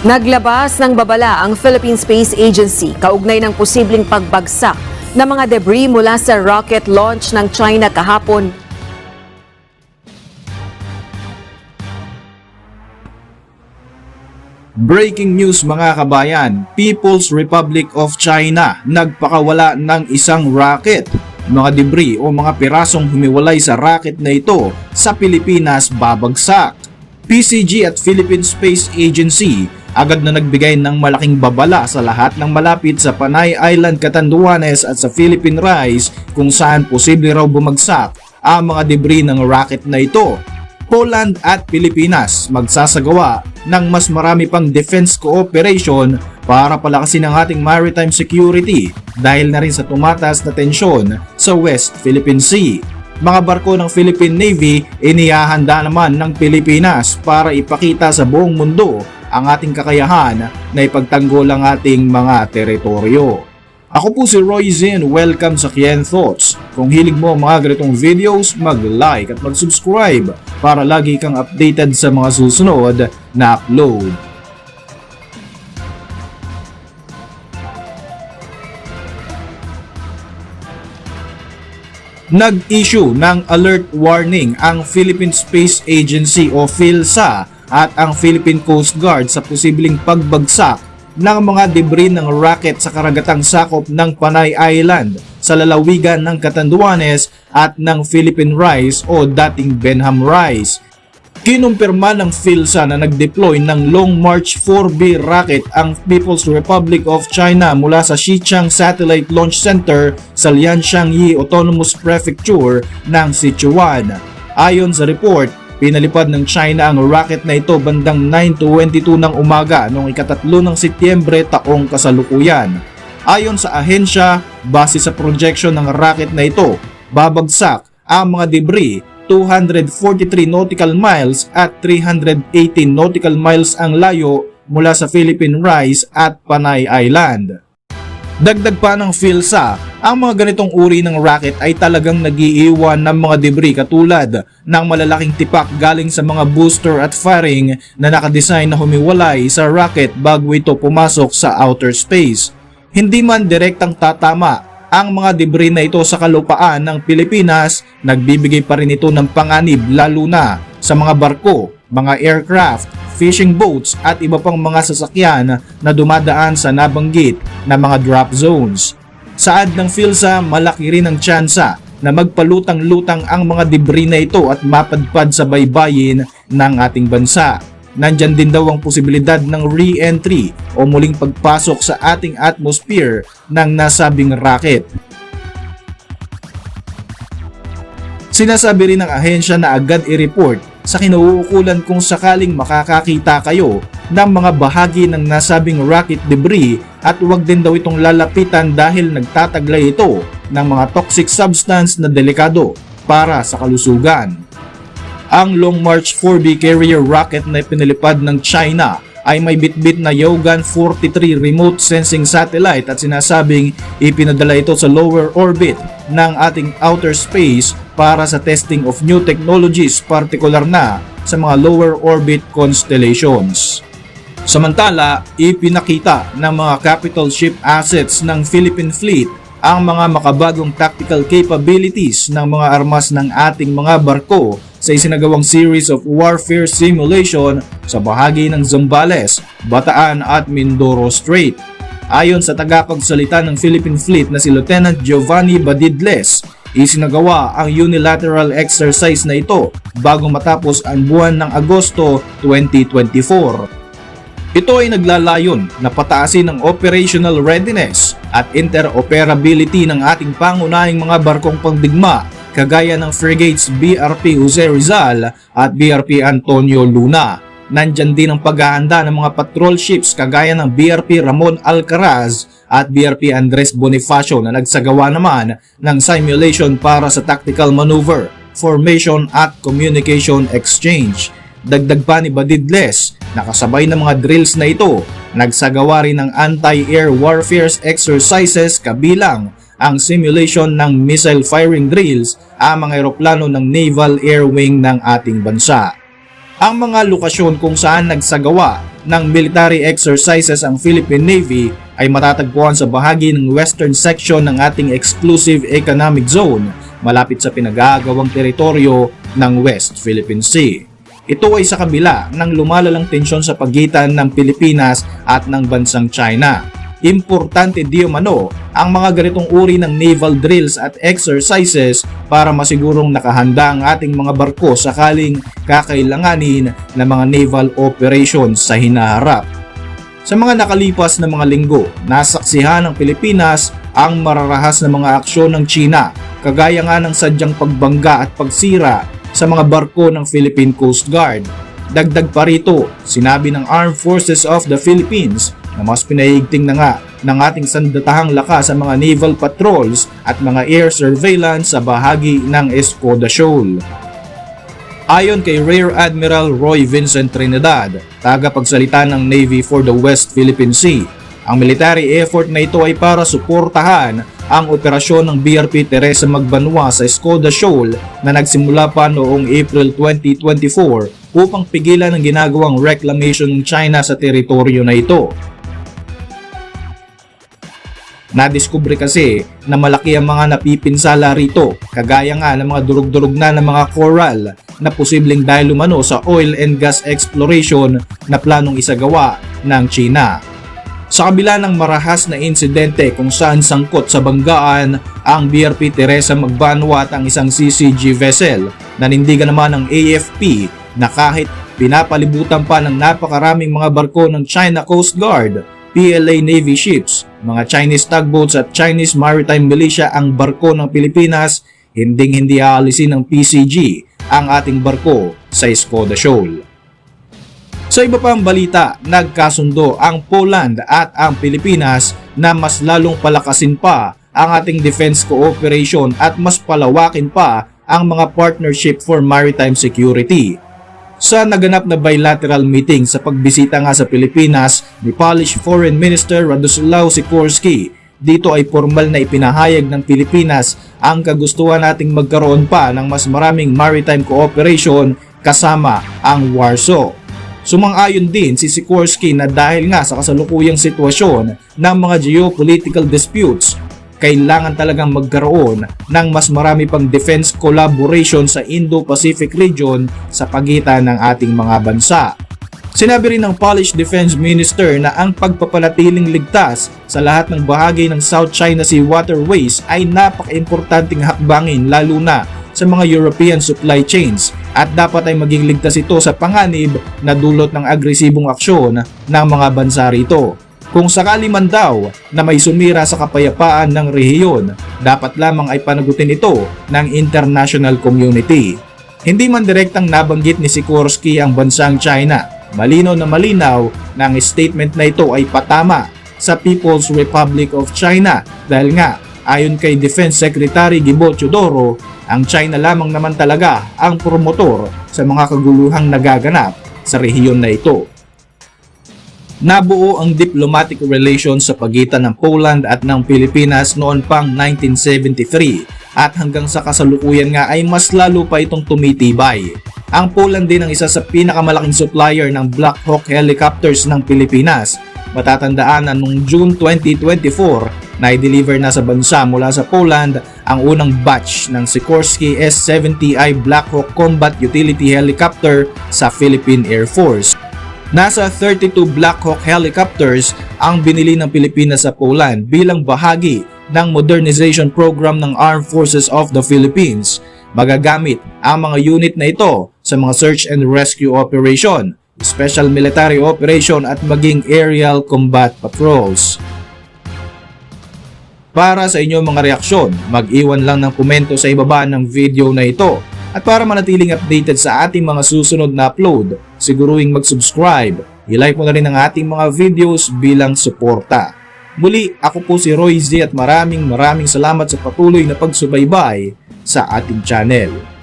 Naglabas ng babala ang Philippine Space Agency kaugnay ng posibleng pagbagsak ng mga debris mula sa rocket launch ng China kahapon. Breaking news mga kabayan, People's Republic of China nagpakawala ng isang rocket. Mga debris o mga pirasong humiwalay sa rocket na ito sa Pilipinas babagsak. PCG at Philippine Space Agency agad na nagbigay ng malaking babala sa lahat ng malapit sa Panay Island, Catanduanes at sa Philippine Rise kung saan posible raw bumagsak ang mga debris ng rocket na ito. Poland at Pilipinas magsasagawa ng mas marami pang defense cooperation para palakasin ang ating maritime security dahil na rin sa tumataas na tensyon sa West Philippine Sea. Mga barko ng Philippine Navy inihahanda naman ng Pilipinas para ipakita sa buong mundo ang ating kakayahan na ipagtanggol ang ating mga teritoryo. Ako po si Roy Zin, welcome sa Kien Thoughts. Kung hilig mo ang mga ganitong videos, mag-like at mag-subscribe para lagi kang updated sa mga susunod na upload. Nag-issue ng alert warning ang Philippine Space Agency o PhilSA at ang Philippine Coast Guard sa posibleng pagbagsak ng mga debris ng rocket sa karagatang sakop ng Panay Island sa lalawigan ng Catanduanes at ng Philippine Rise o dating Benham Rise. Kinumpirma ng PhilSA na nag-deploy ng Long March 4B rocket ang People's Republic of China mula sa Xichang Satellite Launch Center sa Lianshanyi Autonomous Prefecture ng Sichuan. Ayon sa report, pinalipad ng China ang rocket na ito bandang 9.22 ng umaga noong ikatatlo ng Setyembre taong kasalukuyan. Ayon sa ahensya, base sa projection ng rocket na ito, babagsak ang mga debris 243 nautical miles at 318 nautical miles ang layo mula sa Philippine Rise at Panay Island. Dagdag pa ng PhilSA, ang mga ganitong uri ng rocket ay talagang nagiiwan ng mga debris katulad ng malalaking tipak galing sa mga booster at fairing na nakadesign na humiwalay sa rocket bago ito pumasok sa outer space. Hindi man direktang tatama ang mga debris na ito sa kalupaan ng Pilipinas, nagbibigay pa rin ito ng panganib lalo na sa mga barko, mga aircraft, fishing boats at iba pang mga sasakyan na dumadaan sa nabanggit na mga drop zones. Saad ng PhilSA, malaki rin ang tsansa na magpalutang-lutang ang mga debris na ito at mapadpad sa baybayin ng ating bansa. Nandyan din daw ang posibilidad ng re-entry o muling pagpasok sa ating atmosphere ng nasabing rocket. Sinasabi rin ng ahensya na agad i-report sa kinauukulan kung sakaling makakakita kayo ng mga bahagi ng nasabing rocket debris at huwag din daw itong lalapitan dahil nagtataglay ito ng mga toxic substance na delikado para sa kalusugan. Ang Long March 4B carrier rocket na pinalipad ng China ay may bitbit na Yogan 43 remote sensing satellite at sinasabing ipinadala ito sa lower orbit ng ating outer space para sa testing of new technologies partikular na sa mga lower orbit constellations. Samantala, ipinakita ng mga capital ship assets ng Philippine Fleet ang mga makabagong tactical capabilities ng mga armas ng ating mga barko sa isinagawang series of warfare simulation sa bahagi ng Zambales, Bataan at Mindoro Strait. Ayon sa tagapagsalita ng Philippine Fleet na si Lieutenant Giovanni Badidles, isinagawa ang unilateral exercise na ito bago matapos ang buwan ng Agosto 2024. Ito ay naglalayon na pataasin ang operational readiness at interoperability ng ating pangunahing mga barkong pangdigma kagaya ng frigates BRP Jose Rizal at BRP Antonio Luna. Nandyan din ang paghahanda ng mga patrol ships kagaya ng BRP Ramon Alcaraz at BRP Andres Bonifacio na nagsagawa naman ng simulation para sa tactical maneuver, formation at communication exchange. Dagdag pa ni Badidles, nakasabay ng mga drills na ito, nagsagawa rin ng anti-air warfare exercises kabilang ang simulation ng missile firing drills ang mga eroplano ng Naval Air Wing ng ating bansa. Ang mga lokasyon kung saan nagsagawa ng military exercises ang Philippine Navy ay matatagpuan sa bahagi ng western section ng ating exclusive economic zone malapit sa pinag-aagawang teritoryo ng West Philippine Sea. Ito ay sa kabila ng lumalalang tensyon sa pagitan ng Pilipinas at ng bansang China. Importante di umano ang mga ganitong uri ng naval drills at exercises para masigurong nakahanda ang ating mga barko sakaling kakailanganin ng mga naval operations sa hinaharap. Sa mga nakalipas na mga linggo, nasaksihan ng Pilipinas ang mararahas na mga aksyon ng China, kagaya nga ng sadyang pagbangga at pagsira sa mga barko ng Philippine Coast Guard. Dagdag pa rito, sinabi ng Armed Forces of the Philippines na mas pinahigting na nga ng ating sandatahang lakas sa mga naval patrols at mga air surveillance sa bahagi ng Escoda Shoal. Ayon kay Rear Admiral Roy Vincent Trinidad, tagapagsalita ng Navy for the West Philippine Sea, ang military effort na ito ay para suportahan ang operasyon ng BRP Teresa Magbanwa sa Escoda Shoal na nagsimula pa noong April 2024 upang pigilan ang ginagawang reclamation ng China sa teritoryo na ito. Nadiskubre kasi na malaki ang mga napipinsala rito, kagaya nga ng mga durug-durug na ng mga coral na posibleng dahil umano sa oil and gas exploration na planong isagawa ng China. Sa kabila ng marahas na insidente kung saan sangkot sa banggaan ang BRP Teresa Magbanwa at ang isang CCG vessel, nanindigan naman ng AFP na kahit pinapalibutan pa ng napakaraming mga barko ng China Coast Guard, PLA Navy ships, mga Chinese tugboats at Chinese Maritime Militia ang barko ng Pilipinas, hinding hindi aalisin ng PCG ang ating barko sa Escoda Shoal. Sa iba pang balita, nagkasundo ang Poland at ang Pilipinas na mas lalong palakasin pa ang ating defense cooperation at mas palawakin pa ang mga partnership for maritime security. Sa naganap na bilateral meeting sa pagbisita nga sa Pilipinas ni Polish Foreign Minister Radoslaw Sikorski, dito ay formal na ipinahayag ng Pilipinas ang kagustuhan nating magkaroon pa ng mas maraming maritime cooperation kasama ang Warsaw. Sumang-ayon din si Sikorsky na dahil nga sa kasalukuyang sitwasyon ng mga geopolitical disputes, kailangan talagang magkaroon ng mas marami pang defense collaboration sa Indo-Pacific region sa pagitan ng ating mga bansa. Sinabi rin ng Polish Defense Minister na ang pagpapanatiling ligtas sa lahat ng bahagi ng South China Sea waterways ay napaka-importanting hakbangin lalo na sa mga European supply chains at dapat ay maging ligtas ito sa panganib na dulot ng agresibong aksyon ng mga bansa rito. Kung sakali man daw na may sumira sa kapayapaan ng rehiyon, dapat lamang ay panagutin ito ng international community. Hindi man direktang nabanggit ni Sikorsky ang bansang China, malinaw na malinaw na ang statement na ito ay patama sa People's Republic of China dahil nga ayon kay Defense Secretary Gibo Chodoro, ang China lamang naman talaga ang promotor sa mga kaguluhang nagaganap sa rehiyon na ito. Nabuo ang diplomatic relations sa pagitan ng Poland at ng Pilipinas noon pang 1973 at hanggang sa kasalukuyan nga ay mas lalo pa itong tumitibay. Ang Poland din ang isa sa pinakamalaking supplier ng Black Hawk helicopters ng Pilipinas. Matatandaan na noong June 2024 na i-deliver na sa bansa mula sa Poland ang unang batch ng Sikorsky S-70i Black Hawk Combat Utility Helicopter sa Philippine Air Force. Nasa 32 Black Hawk helicopters ang binili ng Pilipinas sa Poland bilang bahagi ng modernization program ng Armed Forces of the Philippines. Magagamit ang mga unit na ito sa mga search and rescue operation, special military operation at maging aerial combat patrols. Para sa inyong mga reaksyon, mag-iwan lang ng komento sa ibaba ng video na ito. At para manatiling updated sa ating mga susunod na upload, siguruhing mag-subscribe. I-like mo na rin ang ating mga videos bilang suporta. Muli, ako po si Roy Z at maraming maraming salamat sa patuloy na pagsubaybay sa ating channel.